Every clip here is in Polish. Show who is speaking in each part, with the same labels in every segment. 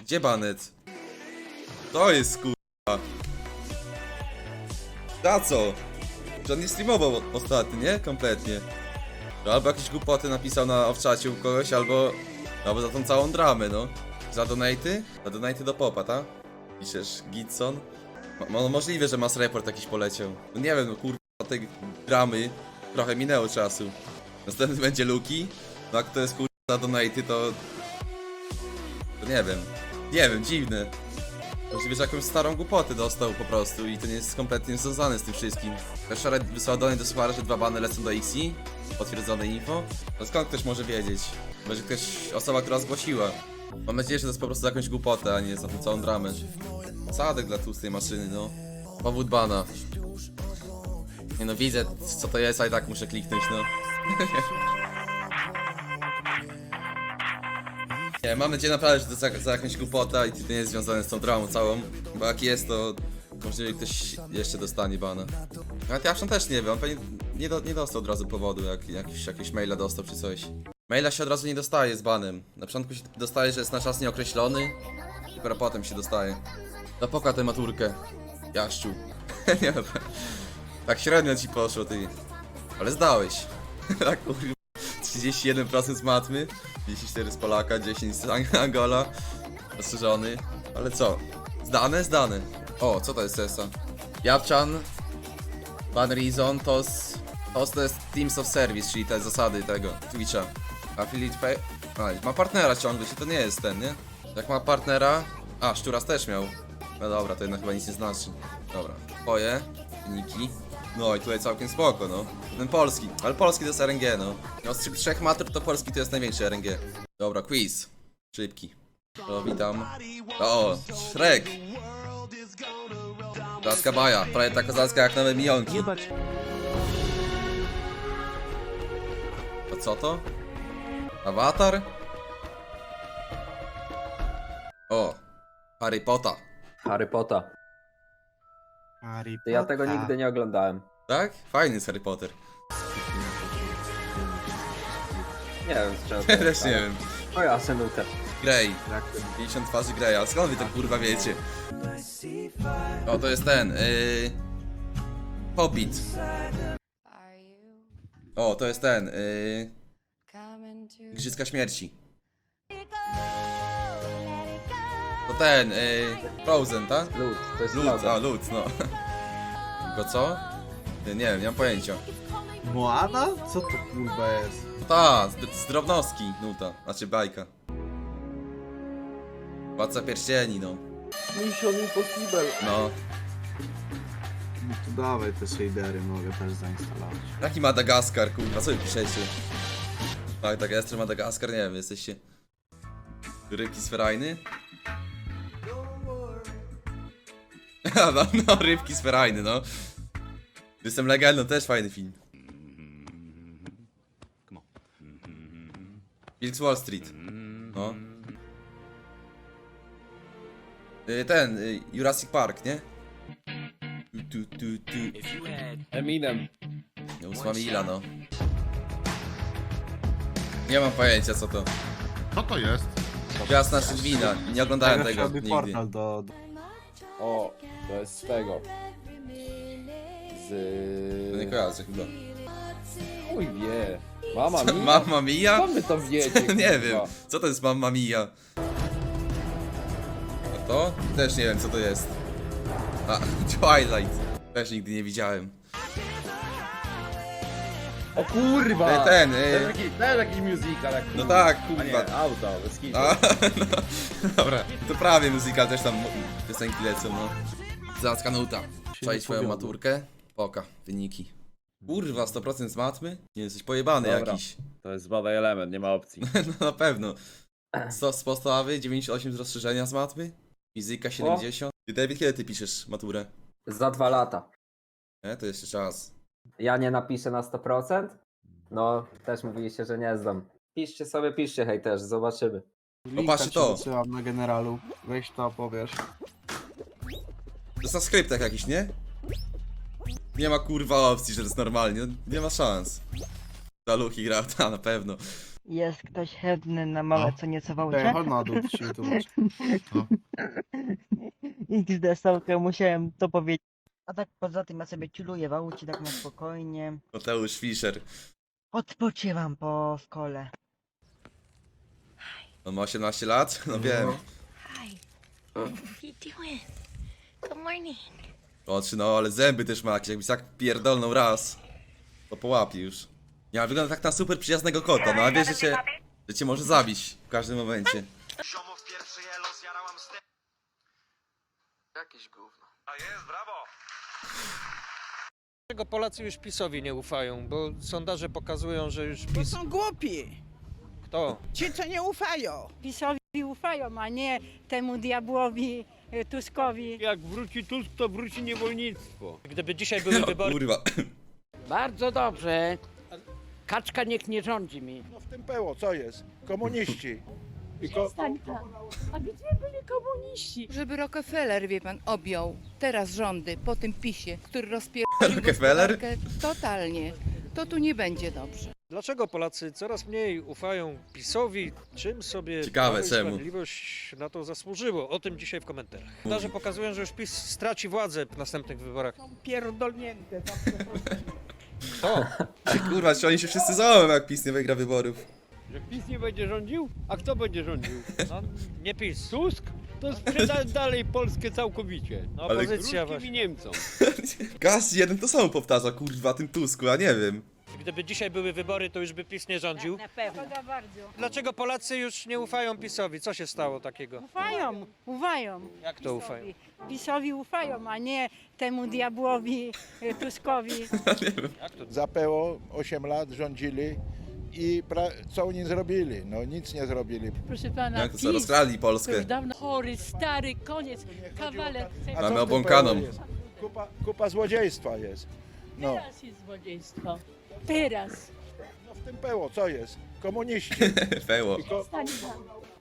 Speaker 1: Gdzie banet? To jest kurwa. Za co? Że on nie streamował ostatnio, nie? Kompletnie. No, albo jakieś głupoty napisał na owczacie u kogoś, albo... Albo za tą całą dramę, no. Za donaty? Za donaty do popa, tak? Piszesz Gitson? Mo- możliwe, że mass report jakiś poleciał. No nie wiem, no kurwa, tej dramy trochę minęło czasu. Następny będzie Luki. No jak to jest kurwa za donaty, to... To nie wiem. Nie wiem, dziwne. Możliwe, że jakąś starą głupotę dostał po prostu i to nie jest kompletnie związane z tym wszystkim. Wczoraj wysłał do niej do Suchara, że dwa bany lecą do XI. Potwierdzone info. No skąd ktoś może wiedzieć? Może ktoś, osoba, która zgłosiła. Mam nadzieję, że to jest po prostu jakąś głupotę, a nie za tą całą dramę. Sadek dla tłustej maszyny, no. Powód bana. Nie no, widzę co to jest, a i tak muszę kliknąć, no. Nie, mam nadzieję naprawdę, że to za, za jakąś głupota i to nie jest związane z tą dramą całą. Bo jak jest, to możliwe ktoś jeszcze dostanie bana. Nawet Jaszon też nie wie, on pewnie nie, do, nie dostał od razu powodu, jak jakiś, jakieś maila dostał czy coś. Maila się od razu nie dostaje z banem. Na początku się dostaje, że jest na czas nieokreślony, dopiero potem się dostaje. Zapokła tę maturkę, Jaszczu. nie no, tak- tak średnio ci poszło, ty. Ale zdałeś. tak kurwa. 31% z matmy, 54 z Polaka, 10 z Ang- Angola, ostrzeżony. Ale co? Zdane? Zdane. O, co to jest Sesa? Japczan, Ban Reason, TOS, TOS to jest Teams of Service, czyli te zasady tego Twitcha. Affiliate Pay... A, ma partnera ciągle, czy to nie jest ten, nie? Jak ma partnera... A, Szczuras też miał. No dobra, to jednak chyba nic nie znaczy. Dobra, twoje, wyniki. No i tutaj całkiem spoko, no. Ten polski, ale polski to jest RNG, no. No z trzech- matur to polski to jest największy RNG. Dobra, quiz. Szybki. To witam. O, Shrek. Laska Baja, prawie tak kozacka jak nowe mijonki. A co to? Awatar? O, Harry Potter.
Speaker 2: Harry Potter.
Speaker 3: Harry
Speaker 2: To ja tego nigdy nie oglądałem.
Speaker 1: Tak? Fajny jest Harry Potter.
Speaker 2: Nie wiem z czego to
Speaker 1: Też nie
Speaker 2: ale-
Speaker 1: wiem.
Speaker 2: O ja senutę.
Speaker 1: Grey.
Speaker 3: Jak to
Speaker 1: 50 twarzy Greya, ale skąd wy to kurwa wiecie? O, to jest ten, yy... Hobbit.
Speaker 4: Are you
Speaker 1: O, to jest ten, yy...
Speaker 4: coming to
Speaker 1: Igrzyska Śmierci. To ten, yy... Frozen, tak?
Speaker 2: Lud, to jest
Speaker 1: Lud, a Lud, no. Go co? Nie, nie wiem, nie mam pojęcia.
Speaker 3: Moana? Co to kurwa jest?
Speaker 1: Ta, z, z drobnostki nuta, znaczy bajka. Władca pierścieni, no.
Speaker 2: Mission Impossible.
Speaker 1: No.
Speaker 3: No to dawaj te shadery, mogę też zainstalować.
Speaker 1: Jaki Madagaskar, kurwa, co wy piszecie? Tak, tak, Esther Madagaskar, nie wiem, jesteście... Rybki sferajny? no, no, rybki sferajny, no. Jestem legalny, też fajny film. Wilk z Wall Street. No. Y, Ten, y, Jurassic Park, nie? Tu, tu, tu, tu.
Speaker 2: Eminem.
Speaker 1: Nie ósma mila, no. Nie mam pojęcia co to.
Speaker 5: Co to jest?
Speaker 1: Jasna Szydwina, nie oglądałem tego nigdy.
Speaker 3: portal do... do...
Speaker 2: O, to jest z tego.
Speaker 1: To nie kojarzę chyba.
Speaker 2: Chuj wie. Mama
Speaker 1: Co,
Speaker 2: mia?
Speaker 1: Mamma Mia?
Speaker 2: Co wy to wiecie,
Speaker 1: nie wiem, co to jest Mamma Mia? A to? Też nie wiem co to jest. A, Twilight. Też nigdy nie widziałem.
Speaker 2: O kurwa!
Speaker 1: Ten, ten,
Speaker 2: To
Speaker 1: y...
Speaker 2: jest jakiś, jakiś musical. Jak
Speaker 1: No tak,
Speaker 2: A
Speaker 1: kurwa.
Speaker 2: nie, auto, bez kitu.
Speaker 1: A, no, dobra, to prawie muzyka, też tam piosenki lecą, no. Zacka nuta. Swoją
Speaker 3: powiodło.
Speaker 1: maturkę? Poka, wyniki. Kurwa, 100% z matmy? Nie, jesteś pojebany
Speaker 2: Dobra.
Speaker 1: jakiś.
Speaker 2: To jest badaj element, nie ma opcji.
Speaker 1: No na pewno. 100 z podstawy, 98 z rozszerzenia z matmy, fizyka 70. Ty David, kiedy ty piszesz maturę?
Speaker 2: Za dwa lata.
Speaker 1: Nie, to jeszcze czas.
Speaker 2: Ja nie napiszę na 100%? No, też mówiliście, że nie zdam. Piszcie sobie, piszcie hej też, zobaczymy.
Speaker 3: Linka
Speaker 1: patrzcie
Speaker 3: ci
Speaker 1: to.
Speaker 3: wysyłam na generalu. Weź to, powiesz.
Speaker 1: To jest na skryptach jakiś, nie? Nie ma kurwa opcji, że to jest normalnie, no, nie ma szans. Daluchi gra, ta na pewno.
Speaker 5: Jest ktoś chętny na małe
Speaker 3: No.
Speaker 5: co nieco
Speaker 3: Ej,
Speaker 5: wałcie?
Speaker 3: chodź na dół, to się wytłumacz.
Speaker 5: XD Sałkę, musiałem to powiedzieć. A tak poza tym ja sobie chilluję w aucie tak na spokojnie.
Speaker 1: Mateusz Fischer.
Speaker 5: Odpoczywam po szkole.
Speaker 1: On ma 18 lat? No wiem.
Speaker 6: Hi. How you doing? Good morning.
Speaker 1: Oczy, no ale zęby też ma jakieś, jakbyś tak pierdolną raz. To połapi już. Ja wygląda tak na super przyjaznego kota, no a wiesz, że cię, że cię może zabić w każdym momencie.
Speaker 7: Dlaczego Polacy już PiSowi nie ufają? Bo sondaże pokazują, że już
Speaker 8: Bo
Speaker 7: PiS...
Speaker 8: są głupi.
Speaker 7: Kto?
Speaker 8: Ci, co nie ufają.
Speaker 9: PiSowi ufają, a nie temu diabłowi Tuskowi.
Speaker 10: Jak wróci Tusk, to wróci niewolnictwo.
Speaker 7: Gdyby dzisiaj były wybory,
Speaker 1: Kurwa.
Speaker 10: Bardzo dobrze. Kaczka niech nie rządzi mi.
Speaker 11: No w tym peło, co jest? Komuniści. I ko-
Speaker 9: A gdzie byli komuniści?
Speaker 6: Żeby Rockefeller, wie pan, objął teraz rządy po tym PiSie, który rozpierdolił
Speaker 1: Rockefeller?
Speaker 6: gospodarkę totalnie, to tu nie będzie dobrze.
Speaker 7: Dlaczego Polacy coraz mniej ufają PiSowi? Czym sobie
Speaker 1: Ciekawe,
Speaker 7: Prawo i
Speaker 1: czemu?
Speaker 7: Sprawiedliwość na to zasłużyło? O tym dzisiaj w komentarzach. Sondaże pokazują, że już PiS straci władzę w następnych wyborach.
Speaker 8: Pierdolnięte.
Speaker 7: Kto?
Speaker 1: Kurwa, czy oni się wszyscy załamą, jak PiS nie wygra wyborów.
Speaker 10: Że PiS nie będzie rządził? A kto będzie rządził?
Speaker 7: No, nie PiS.
Speaker 10: Tusk? To sprzeda dalej Polskę całkowicie.
Speaker 7: No,
Speaker 1: Ale-
Speaker 7: opozycja
Speaker 10: Ruskim
Speaker 7: właśnie.
Speaker 10: i Niemcom.
Speaker 1: Gaz jeden to samo powtarza, kurwa, tym Tusku, ja nie wiem.
Speaker 7: Gdyby dzisiaj były wybory, to już by PiS nie rządził.
Speaker 9: Na pewno. bardzo.
Speaker 7: Dlaczego Polacy już nie ufają PiSowi? Co się stało takiego?
Speaker 9: Ufają, ufają.
Speaker 7: Jak to ufają?
Speaker 9: PiSowi. Ufają, a nie temu diabłowi y, Tuskowi.
Speaker 7: Jak to?
Speaker 11: za PO 8 lat rządzili i pra- co oni zrobili? No nic nie zrobili.
Speaker 9: Proszę pana,
Speaker 1: Jak to co, rozkrali Polskę.
Speaker 9: dawno chory, stary, koniec, kawaler.
Speaker 11: A co
Speaker 1: Mamy
Speaker 11: w tym
Speaker 1: obłąkaną.
Speaker 11: PO jest? Kupa, kupa złodziejstwa jest. No,
Speaker 9: jest złodziejstwo. Teraz.
Speaker 11: no w tym peło, co jest? Komuniści. Ko-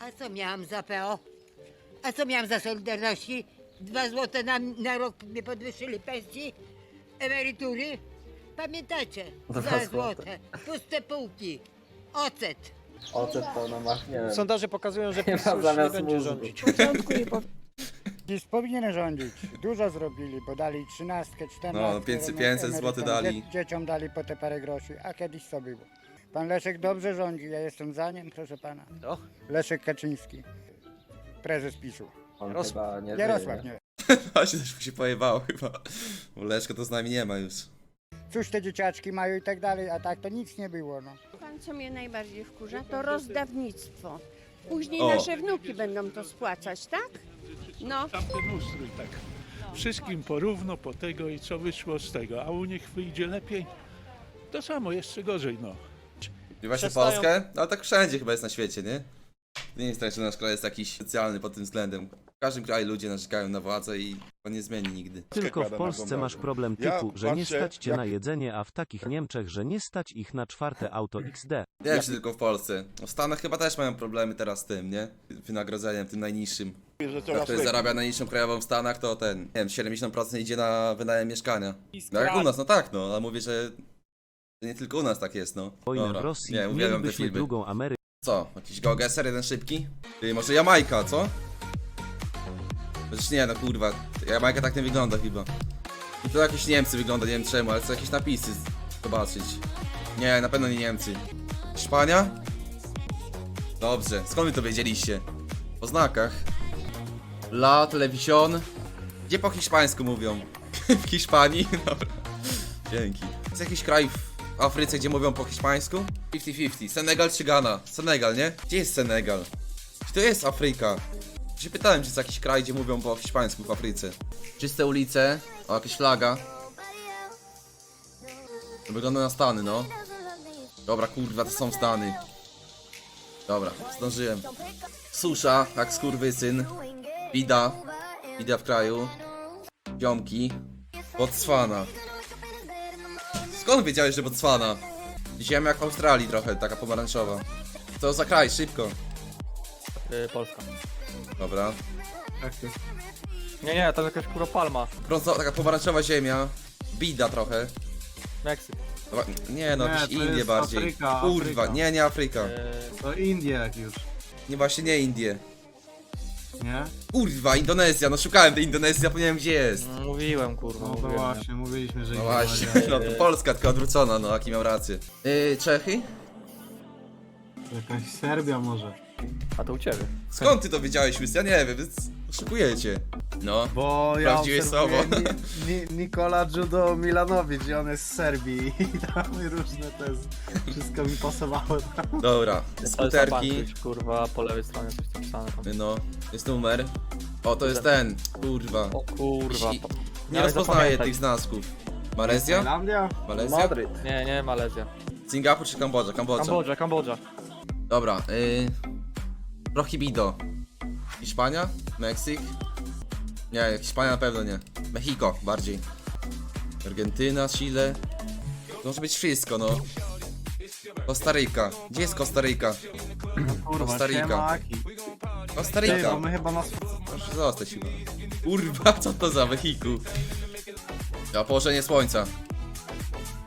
Speaker 6: A co miałam za PO? A co miałam za Solidarności? Dwa złote na, na rok nie podwyższyli pensji, emerytury. Pamiętacie?
Speaker 2: Dwa
Speaker 6: Dwa
Speaker 2: złote.
Speaker 6: złote. Puste półki. Ocet.
Speaker 2: Ocet to na nie wiem.
Speaker 7: Sondaże pokazują, że
Speaker 2: Chyba
Speaker 7: PiS już nie
Speaker 2: zamiast
Speaker 7: będzie
Speaker 2: mózgu.
Speaker 7: rządzić.
Speaker 11: PiS powinien rządzić. Dużo zrobili, bo dali 13, 14.
Speaker 1: No, 500 500 zł dali.
Speaker 11: Dzieciom dali po te parę groszy, a kiedyś co było. Pan Leszek dobrze rządzi, ja jestem za nim, proszę pana.
Speaker 7: Kto?
Speaker 11: Leszek Kaczyński, prezes PiSu.
Speaker 2: On
Speaker 7: Jarosław.
Speaker 2: chyba nie
Speaker 11: Jarosław,
Speaker 2: żyje,
Speaker 11: nie.
Speaker 1: Właśnie też mu się pojebało chyba. Bo Leszka to z nami nie ma już.
Speaker 11: Cóż te dzieciaczki mają i tak dalej, a tak to nic nie było, no.
Speaker 9: Pan, co mnie najbardziej wkurza, to rozdawnictwo. Później
Speaker 1: O.
Speaker 9: nasze wnuki będą to spłacać, tak? No.
Speaker 10: Tamten ustrój tak. Wszystkim porówno po tego i co wyszło z tego. A u nich wyjdzie lepiej. To samo, jeszcze gorzej, no.
Speaker 1: I właśnie
Speaker 7: Przestają-
Speaker 1: Polskę? No ale tak wszędzie chyba jest na świecie, nie? Nie jest tak, że nasz kraj jest jakiś specjalny pod tym względem. W każdym kraju ludzie narzekają na władzę i to nie zmieni nigdy.
Speaker 12: Tylko w Polsce masz problem
Speaker 11: Ja
Speaker 12: typu, że nie
Speaker 11: patrzę,
Speaker 12: stać cię
Speaker 11: jak-
Speaker 12: na jedzenie, a w takich Niemczech, że nie stać ich na czwarte auto XD.
Speaker 1: Nie wiem, czy tylko w Polsce. No W Stanach chyba też mają problemy teraz z tym, nie? Wynagrodzeniem, tym najniższym. Jak ktoś zarabia najniższą krajową w Stanach, to ten, nie wiem, 70% idzie na wynajem mieszkania. No jak u nas, no tak, no, ale mówię, że że nie tylko u nas tak jest, no.
Speaker 12: Wojnę
Speaker 1: Dobra.
Speaker 12: w Rosji,
Speaker 1: Nie, uwielbiam te
Speaker 12: mielibyśmy
Speaker 1: filmy.
Speaker 12: drugą Amerykę.
Speaker 1: Co? Jakiś geogeser, jeden szybki? Ty, może Jamajka, co? Przecież nie, no kurwa. Jamajka tak nie wygląda chyba. I to jakieś Niemcy wygląda, nie wiem czemu, ale co jakieś napisy zobaczyć. Nie, na pewno nie Niemcy. Hiszpania? Dobrze, skąd wy to wiedzieliście? Po znakach. La Televisión. Gdzie po hiszpańsku mówią? w Hiszpanii? Dobra. Dzięki. Jest jakiś kraj w Afryce, gdzie mówią po hiszpańsku? 50-50. Senegal czy Ghana? Senegal, nie? Gdzie jest Senegal? Gdzie to jest Afryka? Się pytałem, czy jest jakiś kraj, gdzie mówią po hiszpańsku w Afryce. Czyste ulice, o jakaś flaga. To wygląda na Stany, no. Dobra, kurwa, to są Stany. Dobra, zdążyłem. Susza, jak skurwysyn. Bida. Bida w kraju. Ziomki. Botswana. Skąd wiedziałeś, że Botswana? Ziemia jak w Australii trochę, taka pomarańczowa. Co za kraj, szybko.
Speaker 7: Polska.
Speaker 1: Dobra.
Speaker 7: Nie, nie, to jakaś kura palma.
Speaker 1: Brązo, taka pomarańczowa ziemia. Bida trochę.
Speaker 7: Meksyk.
Speaker 1: Dobra, Nie no,
Speaker 3: Nie,
Speaker 1: jakieś
Speaker 3: to
Speaker 1: Indie
Speaker 3: jest
Speaker 1: bardziej.
Speaker 3: Afryka,
Speaker 1: Kurwa,
Speaker 3: Afryka.
Speaker 1: nie, nie Afryka.
Speaker 3: To Indie jak już,
Speaker 1: Nie, właśnie nie Indie.
Speaker 3: nie?
Speaker 1: Kurwa, Indonezja, no szukałem tej Indonezji, zapomniałem gdzie jest.
Speaker 7: Mówiłem, kurwa,
Speaker 3: No to właśnie, mówiliśmy, że
Speaker 1: No
Speaker 3: Indie
Speaker 1: właśnie,
Speaker 3: będzie.
Speaker 1: no to Polska tylko odwrócona, no jaki miał rację. Yy, Czechy?
Speaker 3: Jakaś Serbia może.
Speaker 7: A to u ciebie.
Speaker 1: Skąd ty to wiedziałeś, Łys? Ja nie wiem, więc oszukujecie. No.
Speaker 3: Bo ja
Speaker 1: Sprawdziłeś
Speaker 3: obserwuję
Speaker 1: słowo.
Speaker 3: Ni, Ni, Nikola Judo Milanowicz i on jest z Serbii i tam różne te... Wszystko mi pasowało tam.
Speaker 1: Dobra, skuterki.
Speaker 7: kurwa, po lewej stronie coś napisane tam.
Speaker 1: No, jest numer. O, to jest ten. Kurwa.
Speaker 7: O kurwa.
Speaker 1: Nie rozpoznaję tych znasków. Malezja?
Speaker 3: Tajlandia?
Speaker 1: Malezja?
Speaker 7: Nie, nie, Malezja.
Speaker 1: Singapur czy Kambodża? Kambodża.
Speaker 7: Kambodża, Kambodża.
Speaker 1: Dobra, y... Prohibido. Hiszpania? Meksyk? Nie, Hiszpania na pewno nie. Mexico bardziej. Argentyna, Chile. To może być wszystko, no. Kostaryka. Gdzie jest Kostaryka?
Speaker 3: Kurwa,
Speaker 1: Kostaryka.
Speaker 3: siemaki. Ty,
Speaker 1: Kostaryka.
Speaker 3: my chyba nas...
Speaker 1: Proszę zostać chyba. Kurwa, co to za Mexiku? Ja położenie słońca.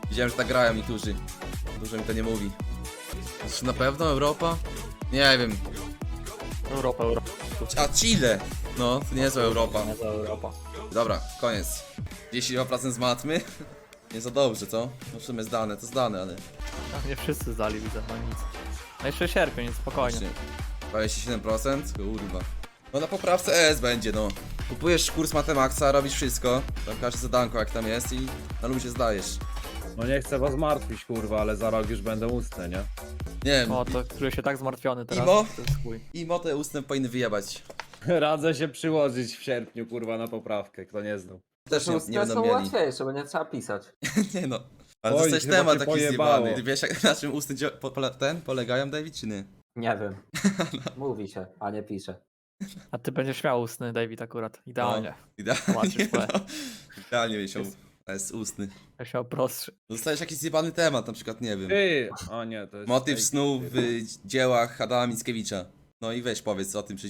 Speaker 1: Widziałem, że tak grają niektórzy. Dużo mi to nie mówi. Czy na pewno Europa? Nie wiem.
Speaker 7: Europa, Europa.
Speaker 1: A Chile! No, to niezła Europa.
Speaker 7: Nie za Europa.
Speaker 1: Dobra, koniec. 10% z matmy. Nie za dobrze, co? No w sumie zdane, to zdane, ale...
Speaker 7: Nie wszyscy zdali, widzę, no nic. No jeszcze sierpień, więc spokojnie.
Speaker 1: Właśnie 27%? Kurwa. No na poprawce ES będzie, no. Kupujesz kurs Matemaxa, robisz wszystko. Tam każde zadanko jak tam jest i na luzie zdajesz.
Speaker 13: No nie chcę was martwić, kurwa, ale za rok już będę ustny, nie?
Speaker 1: Nie wiem,
Speaker 7: O, to czuję się tak zmartwiony teraz.
Speaker 1: Imo?
Speaker 7: To jest chuj.
Speaker 1: imo te ustne powinny wyjebać.
Speaker 13: Radzę się przyłożyć w sierpniu, kurwa, na poprawkę, kto nie znał.
Speaker 1: Też nie, nie
Speaker 2: Ustne
Speaker 1: będą
Speaker 2: są
Speaker 1: mieli.
Speaker 2: łatwiejsze, bo nie trzeba pisać.
Speaker 1: Nie no. Ale
Speaker 13: Oj,
Speaker 1: dostałeś
Speaker 13: chyba
Speaker 1: temat
Speaker 13: cię
Speaker 1: taki
Speaker 13: pojebało.
Speaker 1: zjebany. Ty wiesz jak, na czym dzia- po, pole- ten polegają, David, czy nie?
Speaker 2: Nie wiem. Mówi się, a nie pisze.
Speaker 7: A ty będziesz miał ustny, David, akurat. Idealnie.
Speaker 1: Idealnie,
Speaker 7: Zobaczysz,
Speaker 1: no. Idealnie byś miał. A jest ustny.
Speaker 7: Ja miał prostszy.
Speaker 1: Dostajesz jakiś zjebany temat, na przykład, nie wiem.
Speaker 13: Ty! O nie, to jest...
Speaker 1: Motyw
Speaker 13: fake,
Speaker 1: snu
Speaker 13: ty.
Speaker 1: w dziełach Adama Mickiewicza. No i weź powiedz o tym, czy